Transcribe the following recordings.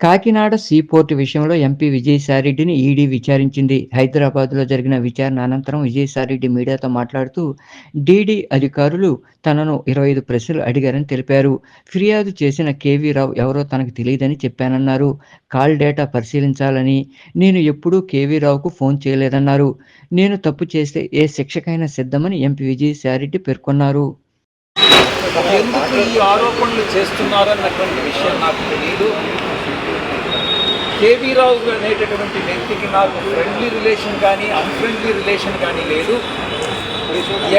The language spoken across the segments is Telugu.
కాకినాడ సీపోర్ట్ విషయంలో ఎంపీ విజయసాయిరెడ్డిని ఈడీ విచారించింది. హైదరాబాద్లో జరిగిన విచారణ అనంతరం విజయసాయిరెడ్డి మీడియాతో మాట్లాడుతూ డీడీ అధికారులు తనను ఇరవై ఐదు ప్రశ్నలు అడిగారని తెలిపారు. ఫిర్యాదు చేసిన కేవీ రావు ఎవరో తనకు తెలియదని చెప్పానన్నారు. కాల్ డేటా పరిశీలించాలని నేను ఎప్పుడూ కేవీ రావుకు ఫోన్ చేయలేదన్నారు. నేను తప్పు చేస్తే ఏ శిక్షకైనా సిద్ధమని ఎంపీ విజయసాయిరెడ్డి పేర్కొన్నారు. ఎందుకు ఈ ఆరోపణలు చేస్తున్నారన్నటువంటి విషయం నాకు తెలియదు కేవీ రావు అనేటటువంటి వ్యక్తికి నాకు ఫ్రెండ్లీ రిలేషన్ కానీ అన్ఫ్రెండ్లీ రిలేషన్ కానీ లేదు.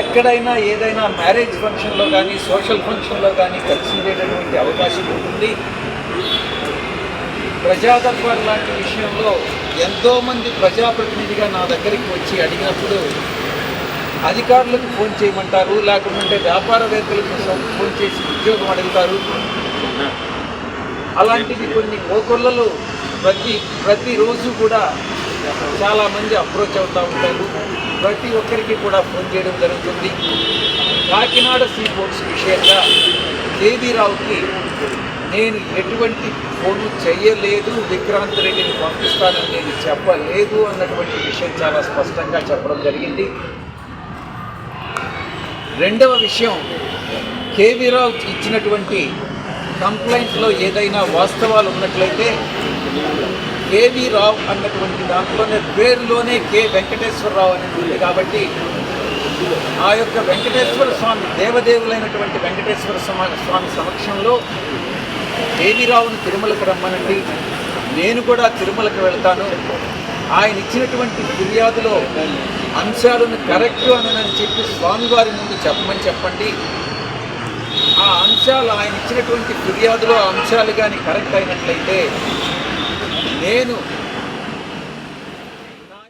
ఎక్కడైనా ఏదైనా మ్యారేజ్ ఫంక్షన్లో కానీ సోషల్ ఫంక్షన్లో కానీ కలిసి ఉండేటటువంటి అవకాశం ఉంటుంది. ప్రజాదర్బార్ లాంటి విషయంలో ఎంతోమంది ప్రజాప్రతినిధిగా నా దగ్గరికి వచ్చి అడిగినప్పుడు అధికారులకు ఫోన్ చేయమంటారు లేకుంటే వ్యాపారవేత్తలకు ఫోన్ చేసి ఉద్యోగం అడుగుతారు. అలాంటివి కొన్ని కోకొల్లలు ప్రతి ప్రతిరోజు కూడా చాలామంది అప్రోచ్ అవుతూ ఉంటారు. ప్రతి ఒక్కరికి కూడా ఫోన్ చేయడం జరుగుతుంది. కాకినాడ సీ బోర్డ్స్ విషయంగా కేవీ రావుకి నేను ఎటువంటి ఫోన్ చేయలేదు. విక్రాంత్ రెడ్డిని పంపిస్తానని నేను చెప్పలేదు అన్నటువంటి విషయం చాలా స్పష్టంగా చెప్పడం జరిగింది. రెండవ విషయం కేవీరావు ఇచ్చినటువంటి కంప్లైంట్లో ఏదైనా వాస్తవాలు ఉన్నట్లయితే కేవీ రావు అన్నటువంటి దాంట్లోనే పేరులోనే కె వెంకటేశ్వరరావు అనేది ఉంది కాబట్టి ఆ యొక్క వెంకటేశ్వర స్వామి దేవదేవులైనటువంటి వెంకటేశ్వర స్వామి సమక్షంలో కేవీ రావును తిరుమలకు రమ్మనండి. నేను కూడా తిరుమలకు వెళ్తాను. ఆయన ఇచ్చినటువంటి ఫిర్యాదులో అంశాలను కరెక్ట్ అని చెప్పి స్వామివారి ముందు చెప్పమని చెప్పండి. ఆ అంశాలు ఆయన ఇచ్చినటువంటి ఫిర్యాదులో ఆ అంశాలు కానీ కరెక్ట్ అయినట్లయితే నేను